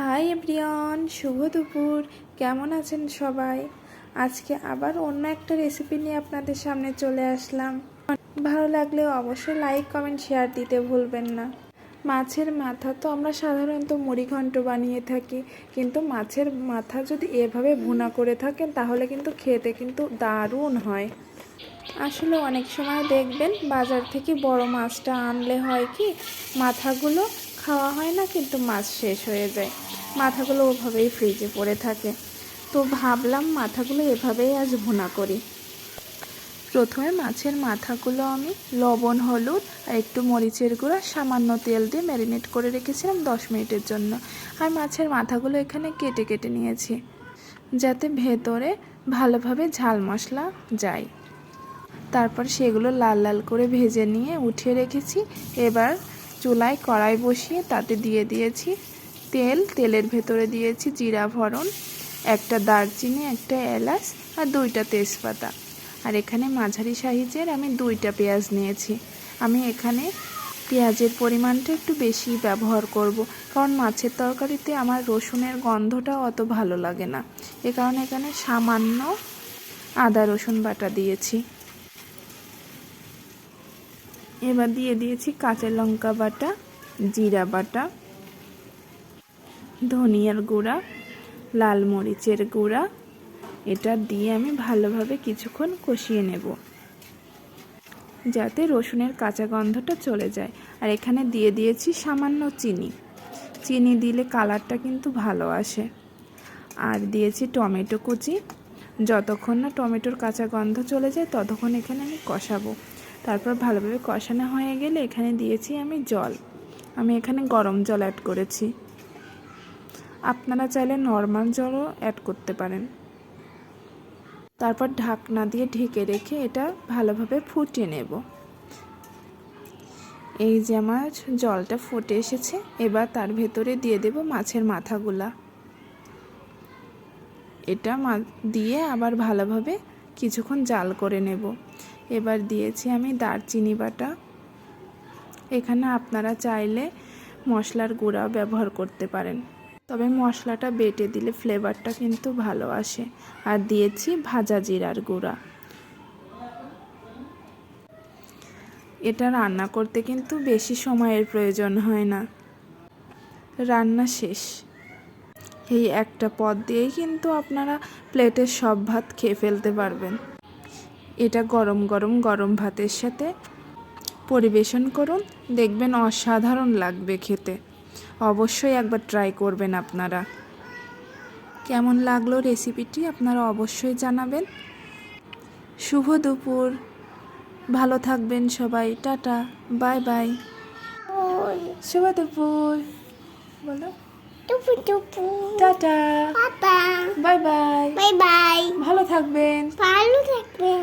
Hi everyone, শুভ দুপুর। কেমন আছেন সবাই? আজকে আবার অন্য একটা রেসিপি নিয়ে আপনাদের সামনে চলে আসলাম। ভালো লাগলে অবশ্যই লাইক কমেন্ট শেয়ার দিতে ভুলবেন না। মাছের মাথা তো আমরা সাধারণত মুড়িঘণ্ট বানিয়ে থাকি, কিন্তু মাছের মাথা যদি এভাবে ভুনা করে থাকেন, তাহলে কিন্তু খেতে কিন্তু দারুণ হয়। আসলে অনেক সময় দেখবেন বাজার থেকে বড় মাছটা আনলে হয় কি, মাথাগুলো খাওয়া হয় না, কিন্তু মাছ শেষ হয়ে যায়। মাথাগুলো ওভাবেই ফ্রিজে পড়ে থাকে। তো ভাবলাম মাথাগুলো এভাবেই আজ ভুনা করি। প্রথমে মাছের মাথাগুলো আমি লবণ, হলুদ আর একটু মরিচের গুঁড়া, সামান্য তেল দিয়ে ম্যারিনেট করে রেখেছিলাম দশ মিনিটের জন্য। আর মাছের মাথাগুলো এখানে কেটে কেটে নিয়েছি, যাতে ভেতরে ভালোভাবে ঝাল মশলা যায়। তারপর সেগুলো লাল লাল করে ভেজে নিয়ে উঠিয়ে রেখেছি। এবার চুলায় কড়াই বসিয়ে তাতে দিয়ে দিয়েছি তেল। তেলের ভেতরে দিয়েছি জিরা ভরণ একটা দারচিনি, একটা এলাচ আর দুইটা তেজপাতা। আর এখানে মাঝারি সাইজের আমি দুইটা পেঁয়াজ নিয়েছি। আমি এখানে পেঁয়াজের পরিমাণটা একটু বেশি ব্যবহার করব, কারণ মাছের তরকারিতে আমার রসুনের গন্ধটা অত ভালো লাগে না। এ কারণে এখানে সামান্য আদা রসুন বাটা দিয়েছি। এবার দিয়ে দিয়েছি কাঁচা লঙ্কা বাটা, জিরা বাটা, ধনিয়ার গুঁড়া, লাল মরিচের গুঁড়া। এটা দিয়ে আমি ভালোভাবে কিছুক্ষণ কষিয়ে নেব, যাতে রসুনের কাঁচা গন্ধটা চলে যায়। আর এখানে দিয়ে দিয়েছি সামান্য চিনি। চিনি দিলে কালারটা কিন্তু ভালো আসে। আর দিয়েছি টমেটো কুচি। যতক্ষণ না টমেটোর কাঁচা গন্ধ চলে যায়, ততক্ষণ এখানে আমি কষাবো। তারপর ভালোভাবে কষানো হয়ে গেলে এখানে দিয়েছি আমি জল। আমি এখানে গরম জল অ্যাড করেছি। আপনারা চাইলে নর্মাল জলও অ্যাড করতে পারেন। তারপর ঢাকনা দিয়ে ঢেকে রেখে এটা ভালোভাবে ফুটিয়ে নেব। এই যে আমার জলটা ফুটে এসেছে, এবার তার ভেতরে দিয়ে দেব মাছের মাথাগুলা। এটা দিয়ে আবার ভালোভাবে কিছুক্ষণ জাল করে নেব। এবার দিয়েছি আমি দারচিনি বাটা। এখানে আপনারা চাইলে মশলার গুঁড়া ব্যবহার করতে পারেন। তবে মশলাটা বেটে দিলে ফ্লেভারটা কিন্তু ভালো আসে। আর দিয়েছি ভাজা জিরার গুঁড়া। এটা রান্না করতে কিন্তু বেশি সময়ের প্রয়োজন হয় না। রান্না শেষ। এই একটা পদ দিয়েই কিন্তু আপনারা প্লেটের সব ভাত খেয়ে ফেলতে পারবেন। এটা গরম গরম গরম ভাতের সাথে পরিবেশন করুন। দেখবেন অসাধারণ লাগবে খেতে। অবশ্যই একবার ট্রাই করবেন আপনারা। কেমন লাগল রেসিপিটি আপনারা অবশ্যই জানাবেন। শুভ দুপুর। ভালো থাকবেন সবাই। টাটা। Bye by. শুভ দুপুর। বলো। Tata. Bye bye. Bye bye. ভালো থাকবেন। ভালো থাকবেন।